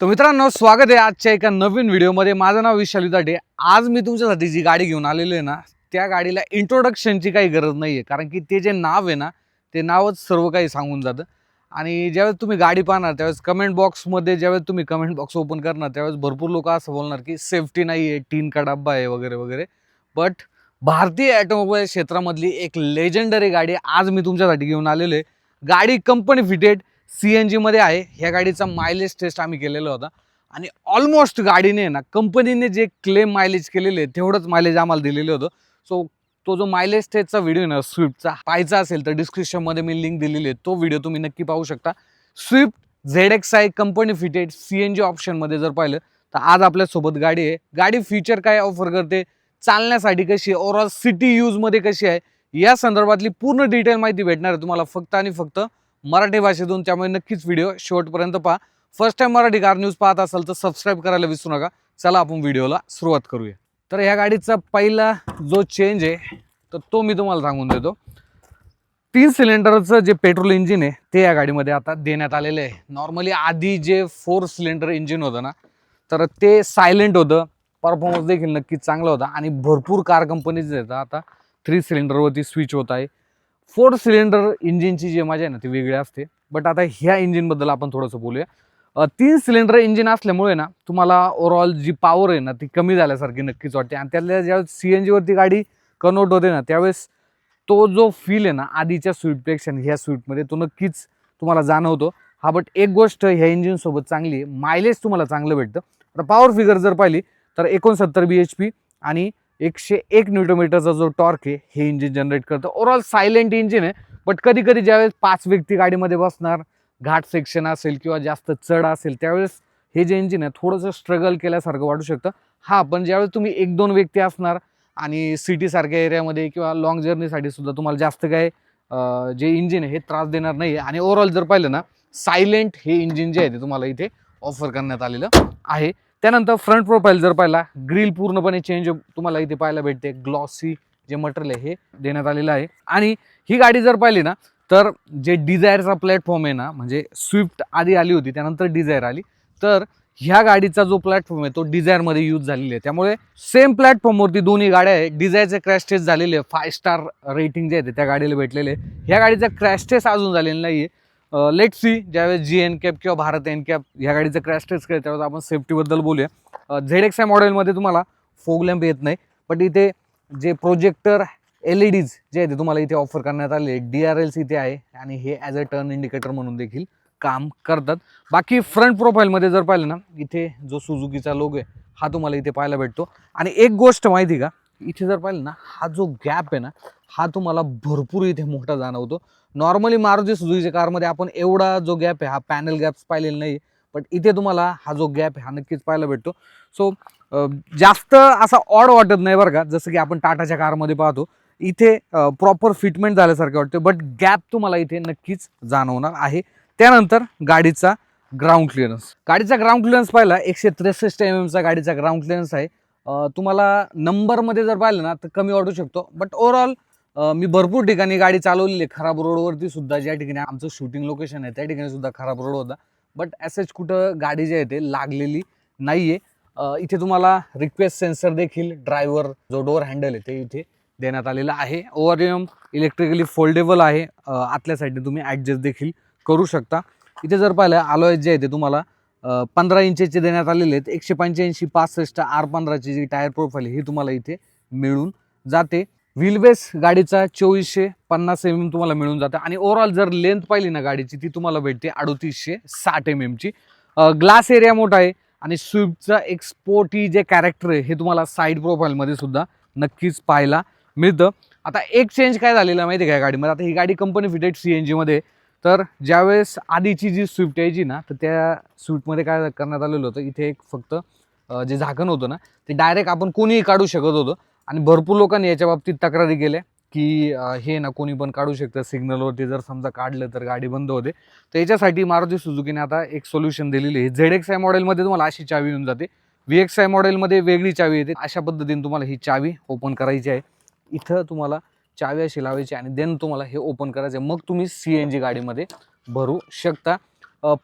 तर मित्रांनो स्वागत आहे आजच्या एका नवीन व्हिडिओमध्ये. माझं नाव विशाली दाटे आज मी तुमच्यासाठी जी गाडी घेऊन आलेली आहे ना त्या गाडीला इंट्रोडक्शनची काही गरज नाही आहे कारण की ते जे नाव आहे ना ते नावच सर्व काही सांगून जातं. आणि ज्यावेळेस तुम्ही गाडी पाहणार त्यावेळेस कमेंट बॉक्समध्ये ज्यावेळेस तुम्ही कमेंट बॉक्स ओपन करणार त्यावेळेस भरपूर लोक असं बोलणार की सेफ्टी नाही आहे टीन का डब्बा आहे वगैरे वगैरे. बट भारतीय ॲटोमोबाईल क्षेत्रामधली एक लेजेंडरी गाडी आज मी तुमच्यासाठी घेऊन आलेलो आहे. गाडी कंपनी फिटेड सी एन जीमध्ये आहे. ह्या गाडीचा मायलेज टेस्ट आम्ही केलेला होता. आणि ऑलमोस्ट गाडीने ना कंपनीने जे क्लेम मायलेज केलेले आहे तेवढंच मायलेज आम्हाला दिलेलं होतं. सो तो जो मायलेज टेस्टचा व्हिडिओ ना स्विफ्टचा पाहायचा असेल तर डिस्क्रिप्शनमध्ये मी लिंक दिलेली आहे. तो व्हिडिओ तुम्ही नक्की पाहू शकता. Swift Z X I company fitted C N G ऑप्शनमध्ये जर पाहिलं तर आज आपल्यासोबत गाडी आहे. गाडी फीचर काय ऑफर करते? चालण्यासाठी कशी आहे? ओव्हरऑल सिटी यूजमध्ये कशी आहे? या संदर्भातली पूर्ण डिटेल माहिती भेटणार आहे तुम्हाला फक्त आणि फक्त मराठी भाषेतून त्यामुळे नक्कीच व्हिडिओ शेवटपर्यंत पहा. First time Marathi car news पाहत असाल तर सबस्क्राईब करायला विसरू नका. चला आपण व्हिडिओला सुरुवात करूया. तर ह्या गाडीचा पहिला जो चेंज आहे तर तो मी तुम्हाला सांगून देतो. तीन सिलेंडरचं जे पेट्रोल इंजिन आहे ते या गाडीमध्ये आता देण्यात आलेलं आहे. नॉर्मली आधी जे फोर सिलेंडर इंजिन होतं ना तर ते सायलेंट होतं. परफॉर्मन्स देखील नक्कीच चांगला होता. आणि भरपूर कार कंपनीज आहेत आता थ्री सिलेंडरवरती स्विच होत आहे. फोर सिलेंडर इंजिनची जी मजा आहे ना ती वेगळी असते. बट आता ह्या इंजिनबद्दल आपण थोडंसं बोलूया. तीन सिलेंडर इंजिन असल्यामुळे ना तुम्हाला ओव्हरऑल जी पॉवर आहे ना ती कमी झाल्यासारखी नक्कीच वाटते. आणि त्यातल्या ज्यावेळेस सी एन जीवरती गाडी कन्वर्ट होते ना त्यावेळेस तो जो फील आहे ना आधीच्या स्विफ्टपेक्षा ह्या स्विफ्टमध्ये तो नक्कीच तुम्हाला जाणवतो. हा बट एक गोष्ट ह्या इंजिनसोबत चांगली आहे. मायलेज तुम्हाला चांगलं भेटतं. आता पॉवर फिगर जर पाहिली तर एकोणसत्तर बी एच पी आणि एकशे एक न्यूटोमीटरचा जो टॉर्क आहे हे इंजिन जनरेट करतं. ओव्हरऑल सायलेंट इंजिन आहे बट कधी कधी ज्यावेळेस पाच व्यक्ती गाडीमध्ये बसणार घाट सेक्शन असेल किंवा जास्त चढ असेल त्यावेळेस हे जे इंजिन आहे थोडंसं स्ट्रगल केल्यासारखं वाटू शकतं. हा पण ज्यावेळेस तुम्ही एक दोन व्यक्ती असणार आणि सिटीसारख्या एरियामध्ये किंवा लॉंग जर्नीसाठी सुद्धा तुम्हाला जास्त काय जे इंजिन आहे हे त्रास देणार नाही आणि ओव्हरऑल जर पाहिलं ना सायलेंट हे इंजिन जे आहे ते तुम्हाला इथे ऑफर करण्यात आलेलं आहे. त्यानंतर फ्रंट प्रोफाईल जर पाहिला ग्रिल पूर्णपणे चेंज तुम्हाला इथे पाहायला भेटते. ग्लॉसी जे मटेरियल आहे हे देण्यात आलेलं आहे. आणि ही गाडी जर पाहिली ना तर जे डिझायरचा प्लॅटफॉर्म आहे ना म्हणजे स्विफ्ट आधी आली होती त्यानंतर डिझायर आली. तर ह्या गाडीचा जो प्लॅटफॉर्म आहे तो डिझायरमध्ये यूज झालेला आहे. त्यामुळे सेम प्लॅटफॉर्मवरती दोन्ही गाड्या आहे. डिझायरचे क्रॅश टेस्ट झालेले आहे. फाय स्टार रेटिंग जे आहे ते त्या गाडीला भेटलेले ह्या गाडीचा क्रॅश टेस्ट अजून झालेला नाही आहे लेट सी ज्यावेळेस जी एन कॅप किंवा भारत एन कॅप ह्या गाडीचं क्रॅश टेस्ट केलं त्यावेळेस आपण सेफ्टीबद्दल बोलूया. झेड एक्स आय मॉडेलमध्ये तुम्हाला फोग लॅम्प येत नाही बट इथे जे प्रोजेक्टर एल ई डीज जे आहे ते तुम्हाला इथे ऑफर करण्यात आले डी आर एल्स इथे आहे आणि हे ॲज अ टर्न इंडिकेटर म्हणून देखील काम करतात. बाकी फ्रंट प्रोफाईलमध्ये जर पाहिलं ना इथे जो सुझुकीचा लोगो आहे हा तुम्हाला इथे पाहायला भेटतो. आणि एक गोष्ट माहिती का? इथे जर पाहिलं ना हा जो गॅप आहे ना हा तुम्हाला भरपूर इथे मोठा जाणवतो. नॉर्मली मारुती सुझुकीच्या कारमध्ये आपण एवढा जो गॅप आहे हा पॅनल गॅप्स पाहिलेला नाही बट इथे तुम्हाला हा जो गॅप आहे हा नक्कीच पाहायला भेटतो. सो जास्त असा ऑड वाटत नाही बरं का जसं की आपण टाटाच्या कारमध्ये पाहतो. इथे प्रॉपर फिटमेंट झाल्यासारखं वाटतं बट गॅप तुम्हाला इथे नक्कीच जाणवणार आहे. त्यानंतर गाडीचा ग्राउंड क्लिअरन्स गाडीचा ग्राउंड क्लिअरन्स पाहिला एकशे त्रेसष्ट एम एमचा गाडीचा ग्राउंड क्लिअरन्स आहे. तुम्हाला नंबरमध्ये जर पाहिलं ना तर कमी वाटू शकतो. बट ओव्हरऑल मी भरपूर ठिकाणी गाडी चालवलेली आहे. खराब रोडवरती सुद्धा ज्या ठिकाणी आमचं शूटिंग लोकेशन आहे त्या ठिकाणी सुद्धा खराब रोड होता. बट एच कुठं गाडी जी आहे ते लागलेली नाही आहे इथे तुम्हाला रिक्वेस्ट सेन्सर देखील ड्रायव्हर जो डोअर हँडल आहे ते इथे देण्यात आलेलं आहे. ओवरियम इलेक्ट्रिकली फोल्डेबल आहे. आतल्या साईडने तुम्ही ॲडजस्ट देखील करू शकता. इथे जर पाहिलं आलोय जे आहे ते तुम्हाला पंधरा इंचेचे देण्यात आलेले आहेत. एकशे पंच्याऐंशी पासष्ट आर पंधराची जी टायर प्रोफाईल ही तुम्हाला इथे मिळून जाते. व्हीलबेस गाडीचा चोवीसशे पन्नास एम एम तुम्हाला मिळून जातं. आणि ओव्हरऑल जर लेंथ पाहिली ना गाडीची ती तुम्हाला भेटते अडतीसशे साठ एम एमची ग्लास एरिया मोठा आहे आणि स्विफ्टचा एक स्पोर्टी जे कॅरेक्टर आहे हे तुम्हाला साईड प्रोफाईलमध्ये सुद्धा नक्कीच पाहायला मिळतं. आता एक चेंज काय झालेलं माहिती आहे का गाडीमध्ये? आता ही गाडी कंपनी फिटेड सी एन जीमध्ये तर ज्यावेळेस आधीची जी स्विफ्ट यायची ना तर त्या स्विफ्टमध्ये काय करण्यात आलेलं होतं? इथे एक फक्त जे झाकण होतं ना ते डायरेक्ट आपण कोणीही काढू शकत होतं. आणि भरपूर लोकांनी याच्या बाबतीत तक्रारी केल्या की हे ना कोणी पण काढू शकतं. सिग्नलवरती जर समजा काढलं तर गाडी बंद होते. तर याच्यासाठी मारुती सुझुकीने आता एक सोल्युशन दिलेली आहे. झेड एक्स आय मॉडेलमध्ये तुम्हाला अशी चावी येऊन जाते. व्ही एक्स आय मॉडेलमध्ये वेगळी चावी येते. अशा पद्धतीने तुम्हाला ही चावी ओपन करायची आहे. इथं तुम्हाला चावी अशी लावायची आणि देन तुम्हाला हे ओपन करायचं आहे. मग तुम्ही सी एन जी गाडीमध्ये भरू शकता.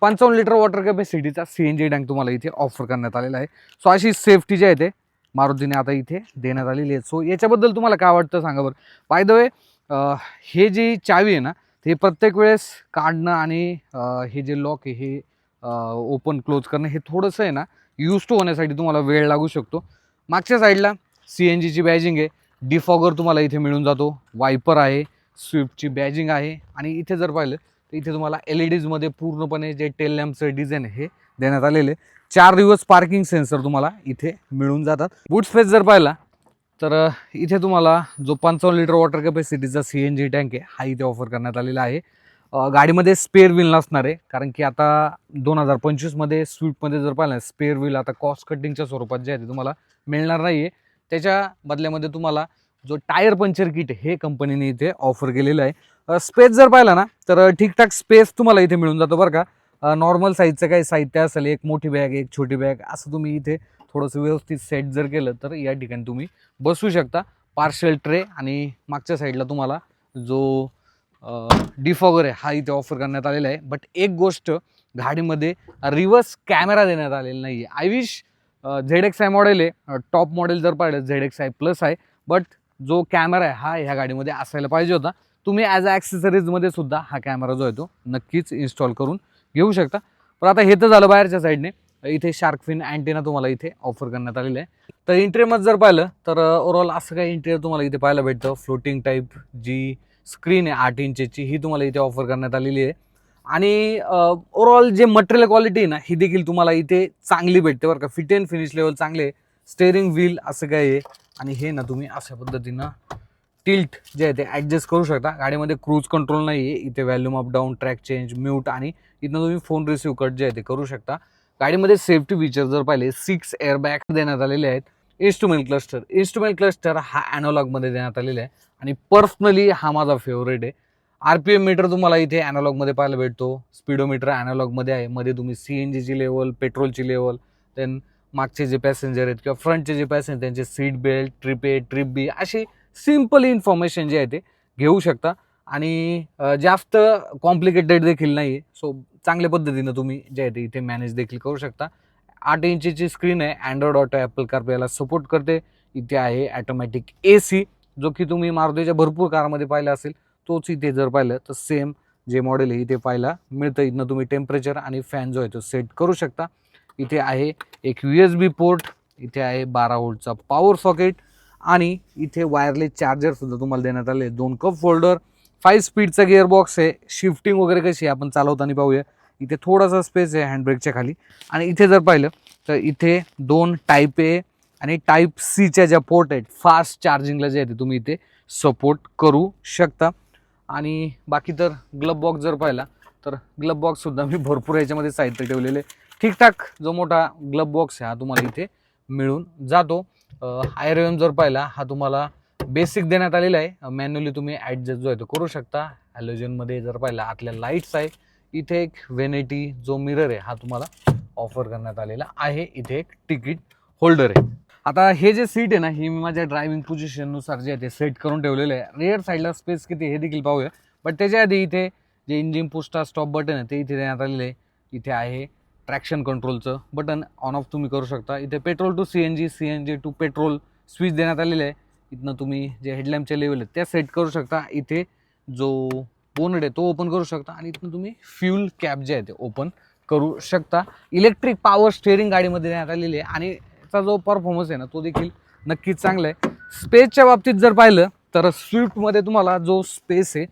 पंचावन्न लिटर वॉटर कॅपॅसिटीचा सी एन जी टँक तुम्हाला इथे ऑफर करण्यात आलेला आहे. सो अशी सेफ्टी जी आहे ते मारुतीने आता इथे देण्यात आलेली आहे सो याच्याबद्दल तुम्हाला काय वाटतं सांगा बरं. बाय द वे हे जी चावी आहे ना ते प्रत्येक वेळेस काढणं आणि हे जे लॉक आहे हे ओपन क्लोज करणं हे थोडंसं आहे ना यूज टू होण्यासाठी तुम्हाला वेळ लागू शकतो. मागच्या साईडला सी एन जीची बॅजिंग आहे. डिफॉगर तुम्हाला इथे मिळून जातो. वायपर आहे. स्विफ्टची बॅजिंग आहे. आणि इथे जर पाहिलं तर इथे तुम्हाला एल ई डीजमध्ये पूर्णपणे जे टेल लॅम्पचं डिझाईन हे देण्यात आलेले चार दिवस पार्किंग सेन्सर तुम्हाला इथे मिळून जातात. बूट स्पेस जर पाहिला तर इथे तुम्हाला जो पंचावन्न लिटर वॉटर कॅपॅसिटीचा सी एन जी टँक आहे हा इथे ऑफर करण्यात आलेला आहे. गाडीमध्ये स्पेअर व्हील नसणार आहे कारण की आता दोन हजार पंचवीसमध्ये स्विफ्टमध्ये जर पाहिलं स्पेअर व्हील आता कॉस्ट कटिंगच्या स्वरूपात जे आहे ते तुम्हाला मिळणार नाही आहे त्याच्या बदल्यामध्ये तुम्हाला जो टायर पंचर किट आहे हे कंपनीने इथे ऑफर केलेलं आहे. स्पेस जर पाहिला ना तर ठीकठाक स्पेस तुम्हाला इथे मिळून जातो बरं का. नॉर्मल साईजचं काही साहित्य असेल एक मोठी बॅग एक छोटी बॅग असं तुम्ही इथे थोडंसं व्यवस्थित सेट जर केलं तर या ठिकाणी तुम्ही बसू शकता. पार्शल ट्रे आणि मागच्या साईडला तुम्हाला जो डिफॉगर आहे हा इथे ऑफर करण्यात आलेला आहे. बट एक गोष्ट गाडीमध्ये रिव्हर्स कॅमेरा देण्यात आलेला नाही आहे I wish Z X I model आहे. टॉप मॉडेल जर पाहिलं झेड एक्स आय प्लस आहे. बट जो कॅमेरा आहे हा ह्या गाडीमध्ये असायला पाहिजे होता. तुम्ही ॲज अ ॲक्सेसरीजमध्ये सुद्धा हा कॅमेरा जो आहे तो नक्कीच इन्स्टॉल करून घेऊ शकता. पण आता हे तर झालं बाहेरच्या साईडने इथे शार्कफिन अँटेना तुम्हाला इथे ऑफर करण्यात आलेलं आहे. तर इंटेरियरमध्ये जर पाहिलं तर ओवरऑल असं काही इंटेरियर तुम्हाला इथे पाहायला भेटतं. फ्लोटिंग टाईप जी स्क्रीन आहे आठ इंचची ही तुम्हाला इथे ऑफर करण्यात आलेली आहे. आणि ओवरऑल जे मटेरियल क्वालिटी आहे ना ही देखील तुम्हाला इथे चांगली भेटते बरं का. फिट अँड फिनिश लेवल चांगले स्टेअरिंग व्हील असं काय आहे. आणि हे ना तुम्ही अशा पद्धतीनं टिल्ट जे आहे ते ॲडजस्ट करू शकता. गाडीमध्ये क्रूज कंट्रोल नाही आहे इथे volume up down track change mute आणि इथनं तुम्ही फोन रिसिव्ह कट जे आहे ते करू शकता. गाडीमध्ये सेफ्टी फीचर जर पाहिले सिक्स एअरबॅग देण्यात आलेले आहेत. इन्स्ट्रुमेंट क्लस्टर इन्स्ट्रुमेंट क्लस्टर हा ॲनॉलॉगमध्ये देण्यात आलेला आहे. आणि पर्सनली हा माझा फेवरेट आहे. आर पी एम मीटर तुम्हाला इथे ॲनॉलॉगमध्ये पाहायला भेटतो. स्पीडोमीटर ॲनॉलॉगमध्ये आहे. मध्ये तुम्ही सी एन जीची लेवल पेट्रोलची लेवल देन मागचे जे पॅसेंजर आहेत किंवा फ्रंटचे जे पॅसेंजर त्यांचे seat belt trip A trip B अशी सिंपल इन्फॉर्मेशन जे आहे ते घेऊ शकता. आणि जास्त कॉम्प्लिकेटेड देखील नाही आहे सो चांगल्या पद्धतीनं तुम्ही जे आहे ते इथे मॅनेज देखील करू शकता. आठ इंचीची स्क्रीन आहे. अँड्रॉइड ऑटो ॲपल कारप्ले याला सपोर्ट करते. इथे आहे ॲटोमॅटिक ए सी जो की तुम्ही मारुतीच्या भरपूर कारमध्ये पाहिला असेल तोच इथे जर पाहिलं तर सेम जे मॉडेल आहे इथे पाहायला मिळतं. इथनं तुम्ही टेम्परेचर आणि फॅन जो आहे तो सेट करू शकता. इथे आहे एक यू एस बी पोर्ट इथे आहे बारा वोल्टचा पॉवर सॉकेट आणि इथे वायरलेस चार्जरसुद्धा तुम्हाला देण्यात आले. दोन कप फोल्डर फाईव्ह स्पीडचा गिअरबॉक्स आहे. शिफ्टिंग वगैरे कशी आहे? आपण चालवताना पाहूया. इथे थोडासा स्पेस आहे हँडब्रेकच्या खाली. आणि इथे जर पाहिलं तर इथे दोन टाईप ए आणि टाईप सीच्या ज्या पोर्ट आहेत फास्ट चार्जिंगला जे आहे ते तुम्ही इथे सपोर्ट करू शकता. आणि बाकी तर ग्लब बॉक्स जर पाहिला तर ग्लब बॉक्ससुद्धा मी भरपूर याच्यामध्ये साहित्य ठेवलेले. ठीकठाक जो मोठा ग्लब बॉक्स आहे हा तुम्हाला इथे मिळून जातो. आयरन जर पाहिला हा तुम्हाला बेसिक देण्यात आलेला आहे. मॅन्युअली तुम्ही ॲडजस्ट जो आहे तो करू शकता. हॅलोजनमध्ये जर पाहिला आतल्या लाईट्स आहे. इथे एक व्हेनेटी जो मिरर आहे हा तुम्हाला ऑफर करण्यात आलेला आहे. इथे एक तिकीट होल्डर आहे. आता हे जे सीट आहे ना हे मी माझ्या ड्रायव्हिंग पोझिशननुसार जे आहे ते सेट करून ठेवलेलं आहे. रेअर साईडला स्पेस किती हे देखील पाहूया. बट त्याच्या आधी इथे जे इंजिन पुस्टा स्टॉप बटन आहे ते इथे देण्यात आलेलं आहे. इथे आहे ट्रॅक्शन कंट्रोलचं बटन ऑन ऑफ तुम्ही करू शकता. इथे petrol to C N G C N G to petrol switch देण्यात आलेलं आहे. इथनं तुम्ही जे हेडलॅम्पचे लेवल आहेत त्या सेट करू शकता. इथे जो बोनड आहे तो ओपन करू शकता आणि इथनं तुम्ही फ्यूल कॅप जे आहे ते ओपन करू शकता. इलेक्ट्रिक पॉवर स्टेअरिंग गाडीमध्ये देण्यात आलेली आहे आणि याचा जो परफॉर्मन्स आहे ना तो देखील नक्कीच चांगला आहे. स्पेसच्या बाबतीत जर पाहिलं तर स्विफ्टमध्ये तुम्हाला जो स्पेस आहे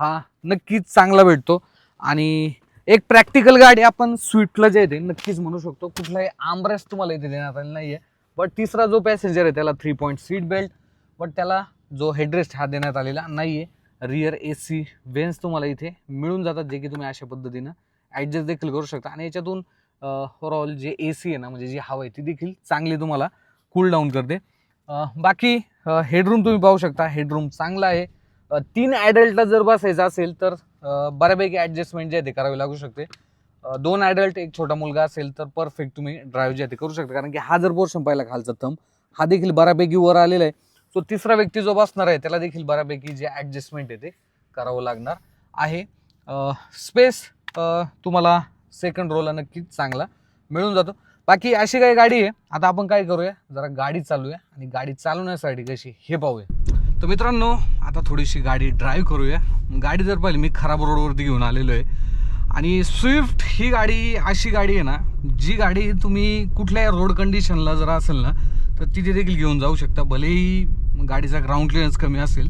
हा नक्कीच चांगला भेटतो. आणि एक प्रॅक्टिकल गाडी आपण स्वीटला जे आहे ते नक्कीच म्हणू शकतो. कुठलाही आमरेस तुम्हाला इथे देण्यात आलेला नाही आहे बट तिसरा जो पॅसेंजर आहे त्याला three point seat belt but त्याला जो हेडरेस्ट हा देण्यात आलेला नाही आहे रिअर ए सी वेन्स तुम्हाला इथे मिळून जातात जे की तुम्ही अशा पद्धतीनं ॲडजस्ट देखील करू शकता. आणि याच्यातून ओव्हरऑल जे ए सी आहे ना म्हणजे जी हवा आहे ती देखील चांगली तुम्हाला कूल डाऊन करते. बाकी हेडरूम तुम्ही पाहू शकता. हेडरूम चांगला आहे. तीन ॲडल्टला जर बसायचं असेल तर बऱ्यापैकी ॲडजस्टमेंट जे आहे ते करावी लागू शकते. दोन ॲडल्ट एक छोटा मुलगा असेल तर परफेक्ट तुम्ही ड्राईव्ह जे आहे ते करू शकता. कारण की हा जर पोर्शन पाहिला खालचा थंब हा देखील बऱ्यापैकी वर आलेला आहे. सो तिसरा व्यक्ती जो बसणार आहे त्याला देखील बऱ्यापैकी जे ॲडजस्टमेंट आहे ते करावं लागणार आहे. स्पेस तुम्हाला सेकंड रोला नक्कीच चांगला मिळून जातो. बाकी अशी काही गाडी आहे. आता आपण काय करूया? जरा गाडी चालूया आणि गाडी चालवण्यासाठी कशी हे पाहूया. तर मित्रांनो आता थोडीशी गाडी ड्राईव्ह करूया. गाडी जर पाहिली मी खराब रोडवरती घेऊन आलेलो आहे आणि स्विफ्ट ही गाडी अशी गाडी आहे ना जी गाडी तुम्ही कुठल्याही रोड कंडिशनला जर असेल ना तर तिथे देखील घेऊन जाऊ शकता. भलेही गाडीचा ग्राउंड क्लिअरन्स कमी असेल.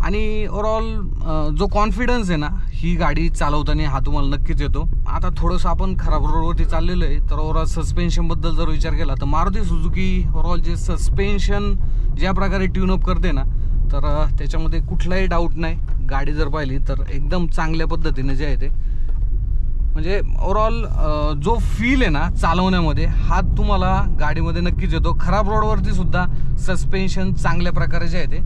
आणि ओवरऑल जो कॉन्फिडन्स आहे ना ही गाडी चालवताना हा तुम्हाला नक्कीच येतो. आता थोडंसं आपण खराब रोडवरती चाललेलो आहे तर ओव्हरऑल सस्पेन्शनबद्दल जर विचार केला तर मारुती सुझुकी ओव्हरऑल जे सस्पेन्शन ज्या प्रकारे ट्यूनअप करते ना तर त्याच्यामध्ये कुठलाही डाऊट नाही. गाडी जर पाहिली तर एकदम चांगल्या पद्धतीने जे आहे ते. म्हणजे ओवरऑल जो फील आहे ना चालवण्यामध्ये हा तुम्हाला गाडीमध्ये नक्कीच येतो. खराब रोडवरती सुद्धा सस्पेन्शन चांगल्या प्रकारे जे आहे ते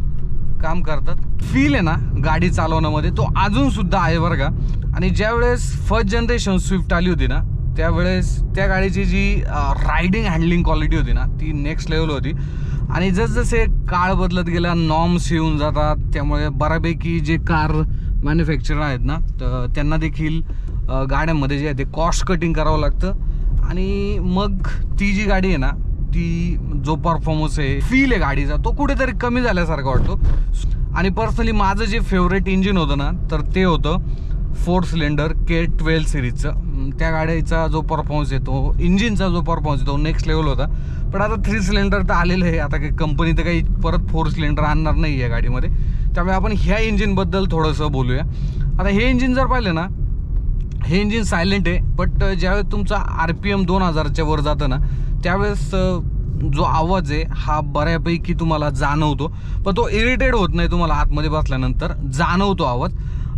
काम करतात. फील आहे ना गाडी चालवण्यामध्ये तो अजून सुद्धा आहे बरं का. आणि ज्यावेळेस फर्स्ट जनरेशन स्विफ्ट आली होती ना त्यावेळेस त्या गाडीची जी रायडिंग हँडलिंग क्वालिटी होती ना ती नेक्स्ट लेवल होती. आणि जसजसे काळ बदलत गेला नॉर्म्स येऊन जातात त्यामुळे बऱ्यापैकी जे कार मॅन्युफॅक्चरर आहेत ना तर त्यांना देखील गाड्यांमध्ये जे आहे ते कॉस्ट कटिंग करावं लागतं. आणि मग ती जी गाडी आहे ना ती जो परफॉर्मन्स आहे फील आहे गाडीचा तो कुठेतरी कमी झाल्यासारखा वाटतो. आणि पर्सनली माझं जे फेवरेट इंजिन होतं ना तर ते होतं फोर सिलेंडर के ट्वेल्व सिरीजचं. त्या गाडीचा जो परफॉर्मन्स येतो इंजिनचा जो परफॉर्मन्स येतो नेक्स्ट लेवल होता. पण आता थ्री सिलेंडर तर आलेलं आहे. आता काही कंपनी तर काही परत फोर सिलेंडर आणणार नाही आहे गाडीमध्ये. त्यामुळे आपण ह्या इंजिनबद्दल थोडंसं बोलूया. आता हे इंजिन जर पाहिलं ना हे इंजिन सायलेंट आहे बट ज्यावेळेस तुमचा आर पी एम दोन हजारच्या वर जातं ना त्यावेळेस जो आवाज आहे हा बऱ्यापैकी तुम्हाला जाणवतो. पण तो इरिटेट होत नाही तुम्हाला आतमध्ये बसल्यानंतर जाणवतो आवाज.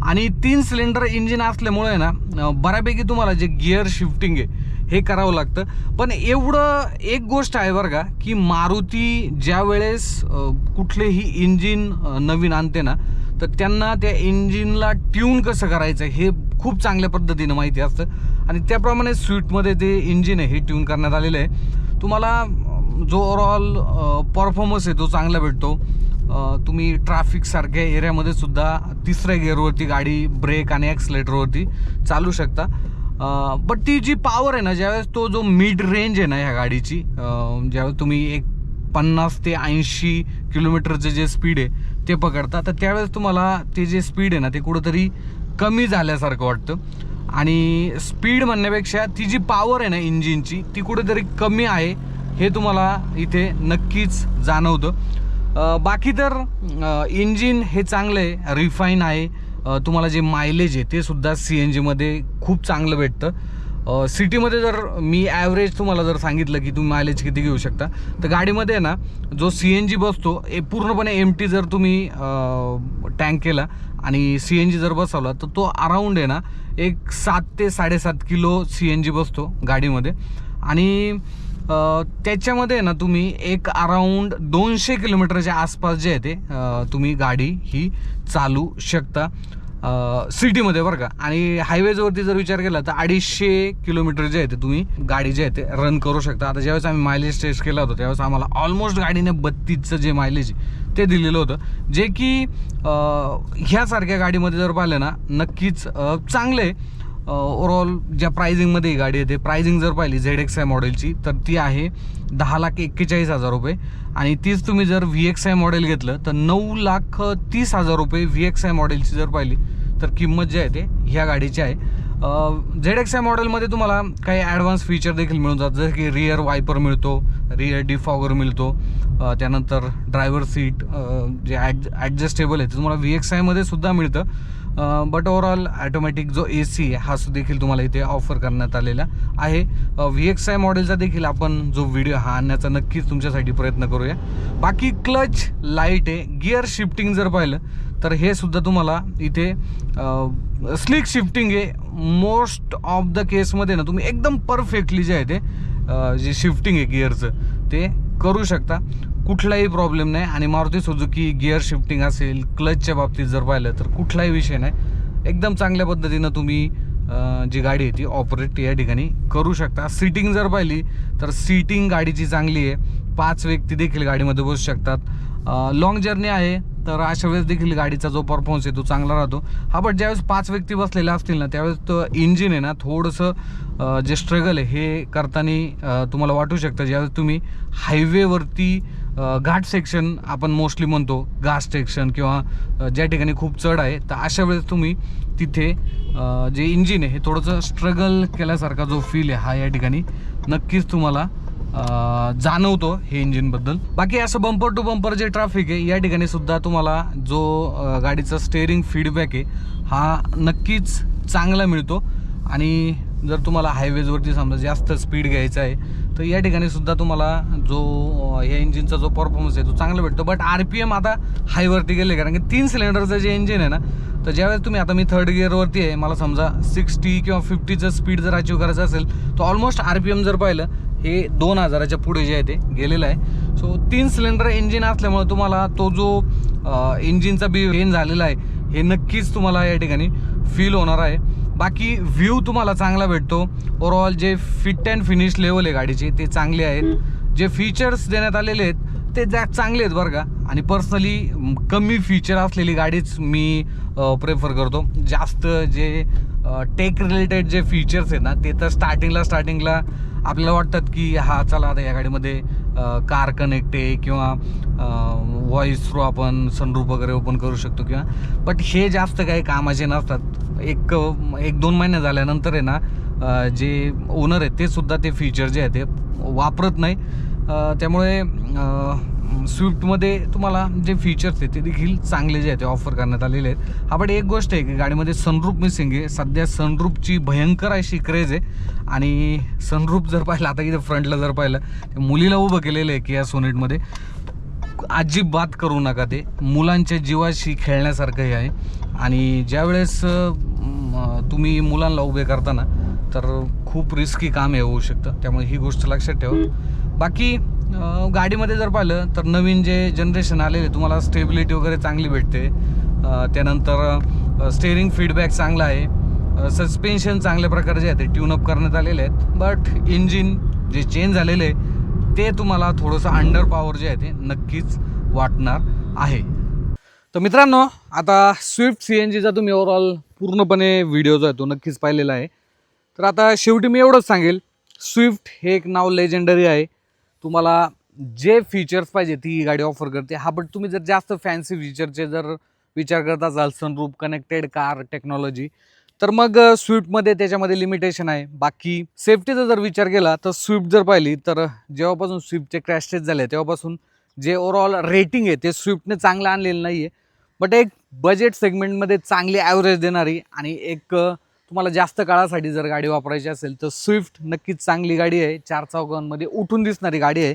आणि तीन सिलेंडर इंजिन असल्यामुळे ना बऱ्यापैकी तुम्हाला जे गिअर शिफ्टिंग आहे हे करावं लागतं. पण एवढं एक गोष्ट आहे बरं का की मारुती ज्या वेळेस कुठलेही इंजिन नवीन आणते ना तर त्यांना त्या इंजिनला ट्यून कसं करायचं हे खूप चांगल्या पद्धतीनं माहिती असतं. आणि त्याप्रमाणे स्वीटमध्ये ते इंजिन आहे हे ट्यून करण्यात आलेलं आहे. तुम्हाला जो ओवरऑल परफॉर्मन्स आहे तो चांगला भेटतो. तुम्ही ट्रॅफिकसारख्या एरियामध्ये सुद्धा तिसऱ्या गिअरवरती गाडी ब्रेक आणि ॲक्सलेटरवरती चालू शकता. बट ती जी पॉवर आहे ना ज्यावेळेस तो जो मिड रेंज आहे ना ह्या गाडीची ज्यावेळेस तुम्ही एक पन्नास ते ऐंशी किलोमीटरचं जे स्पीड आहे ते पकडता तर त्यावेळेस तुम्हाला ते जे स्पीड आहे ना ते कुठंतरी कमी झाल्यासारखं वाटतं. आणि स्पीड म्हणण्यापेक्षा ती जी पॉवर आहे ना इंजिनची ती कुठेतरी कमी आहे हे तुम्हाला इथे नक्कीच जाणवतं. बाकी तर इंजिन हे चांगलं आहे. रिफाईन आहे तुम्हाला जे मायलेज आहे ते सुद्धा सी एन जीमध्ये खूप चांगलं भेटतं. सिटीमध्ये जर मी ॲव्हरेज तुम्हाला जर सांगितलं की तुम्ही मायलेज किती घेऊ शकता तर गाडीमध्ये आहे ना जो सी एन जी बसतो ए पूर्णपणे एम टी जर तुम्ही टँक केला आणि सी एन जी जर बसवला तर तो अराऊंड आहे ना एक सात ते साडेसात किलो सी एन जी बसतो गाडीमध्ये. आणि त्याच्यामध्ये आहे ना तुम्ही एक अराऊंड दोनशे किलोमीटरच्या आसपास जे आहे ते तुम्ही गाडी ही चालू शकता सिटीमध्ये बरं का. आणि हायवेजवरती जर विचार केला तर अडीचशे किलोमीटर जे आहे ते तुम्ही गाडी जे आहे ते रन करू शकता. आता ज्यावेळेस आम्ही मायलेज टेस्ट केला होता त्यावेळेस आम्हाला ऑलमोस्ट गाडीने बत्तीसचं जे मायलेज आहे ते दिलेलं होतं. जे की ह्यासारख्या गाडीमध्ये जर पाहिलं ना नक्कीच चांगलं आहे. ओवरऑल ज्या प्रायझिंगमध्ये ही गाडी येते प्रायझिंग जर पाहिली झेड एक्स आय मॉडेलची तर ती आहे दहा लाख एक्केचाळीस हजार रुपये. आणि तीच तुम्ही जर व्ही एक्स आय मॉडेल घेतलं तर नऊ लाख तीस हजार रुपये व्ही एक्स आय मॉडेलची जर पाहिली तर किंमत जी आहे ते ह्या गाडीची आहे. झेड एक्स आय मॉडेलमध्ये तुम्हाला काही ॲडव्हान्स फीचर देखील मिळून जातात जसं की रिअर वायपर मिळतो रिअर डिफॉगर मिळतो त्यानंतर ड्रायव्हर सीट जे ॲड ॲडजस्टेबल आहे ते तुम्हाला व्ही एक्स आयमध्ये सुद्धा मिळतं. बट ओवरऑल ॲटोमॅटिक जो ए सी आहे हा सु- देखील तुम्हाला इथे ऑफर करण्यात आलेला आहे. व्ही एक्स आय मॉडेलचा देखील आपण जो व्हिडिओ हा आणण्याचा नक्कीच तुमच्यासाठी प्रयत्न करूया. बाकी क्लच लाइट आहे. गिअर शिफ्टिंग जर पाहिलं तर हे सुद्धा तुम्हाला इथे स्लिक शिफ्टिंग आहे. मोस्ट ऑफ द केसमध्ये ना तुम्ही एकदम परफेक्टली जे आहे ते जे शिफ्टिंग आहे गिअरचं ते करू शकता. कुठलाही प्रॉब्लेम नाही. आणि मारुती सुजुकी गिअर शिफ्टिंग असेल क्लचच्या बाबतीत जर पाहिलं तर कुठलाही विषय नाही. एकदम चांगल्या पद्धतीनं तुम्ही जी गाडी आहे ती ऑपरेट या ठिकाणी करू शकता. सीटिंग जर पाहिली तर सीटिंग गाडीची चांगली आहे. पाच व्यक्ती देखील गाडीमध्ये बसू शकतात. लॉंग जर्नी आहे तर अशा वेळेस देखील गाडीचा जो परफॉर्मन्स आहे तो चांगला राहतो. हा बट ज्यावेळेस पाच व्यक्ती बसलेल्या असतील ना त्यावेळेस तो इंजिन आहे ना थोडंसं जे स्ट्रगल आहे हे करताना तुम्हाला वाटू शकतं. ज्यावेळेस तुम्ही हायवेवरती घाट सेक्शन आपण मोस्टली म्हणतो. घाट सेक्शन किंवा ज्या ठिकाणी खूप चढ आहे तर अशा वेळेस तुम्ही तिथे जे इंजिन आहे हे थोडंसं स्ट्रगल केल्यासारखा जो फील आहे हा या ठिकाणी नक्कीच तुम्हाला जाणवतो हे इंजिनबद्दल बाकी असं बंपर टू बंपर जे ट्रॅफिक आहे या ठिकाणी सुद्धा तुम्हाला जो गाडीचा स्टेअरिंग फीडबॅक आहे हा नक्कीच चांगला मिळतो. आणि जर तुम्हाला हायवेजवरती समजा जास्त स्पीड घ्यायचा आहे तर या ठिकाणी सुद्धा तुम्हाला जो ह्या या इंजिनचा जो परफॉर्मन्स आहे तो चांगला भेटतो. बट आर पी एम आता हायवरती गेले कारण की तीन सिलेंडरचं जे इंजिन आहे ना तर ज्यावेळेस तुम्ही आता मी थर्ड गिअरवरती आहे मला समजा सिक्स्टी किंवा फिफ्टीचं स्पीड जर अचीव करायचं असेल तर ऑलमोस्ट आर पी एम जर पाहिलं हे दोन हजाराच्या पुढे जे आहे ते गेलेलं आहे. सो तीन सिलेंडर इंजिन असल्यामुळे तुम्हाला तो जो इंजिनचा बी चेंज झालेला आहे हे नक्कीच तुम्हाला या ठिकाणी फील होणार आहे. बाकी व्ह्यू तुम्हाला चांगला भेटतो. ओव्हरऑल जे फिट अँड फिनिश लेवल आहे गाडीचे ते चांगले आहेत. जे फीचर्स देण्यात आलेले आहेत ते जा चांगले आहेत बरं का. आणि पर्सनली कमी फीचर असलेली गाडीच मी प्रेफर करतो. जास्त जे टेक रिलेटेड जे फीचर्स आहेत ना ते तर स्टार्टिंगला स्टार्टिंगला आपल्याला वाटतात की हा चला आता या गाडीमध्ये कार कनेक्ट आहे किंवा व्हॉइस थ्रू आपण सनरूप वगैरे ओपन करू शकतो किंवा बट हे जास्त काही कामाचे नसतात. एक एक दोन महिने झाल्यानंतर आहे ना जे ओनर आहेत ते सुद्धा ते फीचर जे आहे ते वापरत नाही. त्यामुळे स्विफ्टमध्ये तुम्हाला जे फीचर्स आहेत ते देखील चांगले जे आहेत ते ऑफर करण्यात आलेले आहेत. हा बट एक गोष्ट आहे की गाडीमध्ये सनरूप मिसिंग आहे. सध्या सनरूपची भयंकर अशी क्रेज आहे. आणि सनरूप जर पाहिलं आता इथे फ्रंटला जर पाहिलं मुलीला उभं केलेलं आहे की या सोनेटमध्ये अजिबात करू नका ते. मुलांच्या जीवाशी खेळण्यासारखं हे आहे. आणि ज्यावेळेस तुम्ही मुलांना उभे करताना तर खूप रिस्की काम हे होऊ शकतं. त्यामुळे ही गोष्ट लक्षात ठेवा. बाकी गाडीमध्ये जर पाहिलं तर नवीन जे जनरेशन आलेले तुम्हाला स्टेबिलिटी वगैरे चांगली भेटते. त्यानंतर स्टेअरिंग फीडबॅक चांगला आहे. सस्पेन्शन चांगल्या प्रकारचे आहे ते ट्यूनअप करण्यात आलेले आहेत. बट इंजिन जे चेंज झालेले आहे ते तुम्हाला थोडंसं अंडर पॉवर जे आहे ते नक्कीच वाटणार आहे. तर मित्रांनो आता स्विफ्ट सी एन जीचा तुम्ही ओव्हरऑल पूर्णपणे व्हिडिओ जो आहे तो नक्कीच पाहिलेला आहे. तर आता शेवटी मी एवढंच सांगेल स्विफ्ट हे एक नाव लेजेंडरी आहे. तुम्हाला जे फीचर्स पाहिजे ती ही गाडी ऑफर करते. हा बट तुम्ही जर जास्त फॅन्सी फीचरचे जर विचार करत असाल सनरूप कनेक्टेड कार टेक्नॉलॉजी तर मग स्विफ्टमध्ये त्याच्यामध्ये लिमिटेशन आहे. बाकी सेफ्टीचा जर विचार केला तर स्विफ्ट जर पाहिली तर जेव्हापासून स्विफ्टचे क्रॅश टेस्ट झाले तेव्हापासून जे ओव्हरऑल रेटिंग आहे ते स्विफ्टने चांगलं आणलेलं नाही आहे बट एक बजेट सेगमेंटमध्ये चांगली ॲव्हरेज देणारी आणि एक तुम्हाला जास्त काळासाठी जर गाडी वापरायची असेल तर स्विफ्ट नक्कीच चांगली गाडी आहे. चार चौकांमध्ये उठून दिसणारी गाडी आहे.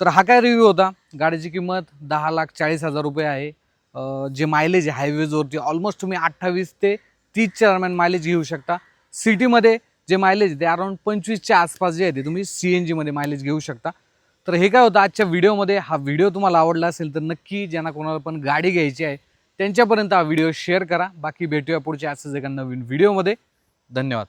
तर हा काय रिव्ह्यू होता? गाडीची किंमत दहा लाख चाळीस हजार रुपये आहे. जे मायलेज आहे हायवेजवरती ऑलमोस्ट तुम्ही अठ्ठावीस ते तीसच्या दरम्यान मायलेज घेऊ शकता. सिटीमध्ये जे मायलेज ते अराउंड पंचवीसच्या आसपास जे आहे ते तुम्ही सी एन जीमध्ये मायलेज घेऊ शकता. तर हे काय होतं? आजच्या व्हिडिओमध्ये हा व्हिडिओ तुम्हाला आवडला असेल तर नक्की ज्यांना कोणाला पण गाडी घ्यायची आहे त्यांच्यापर्यंत हा व्हिडिओ शेअर करा. बाकी भेटूया पुढच्या असंच एका नवीन व्हिडिओमध्ये. धन्यवाद.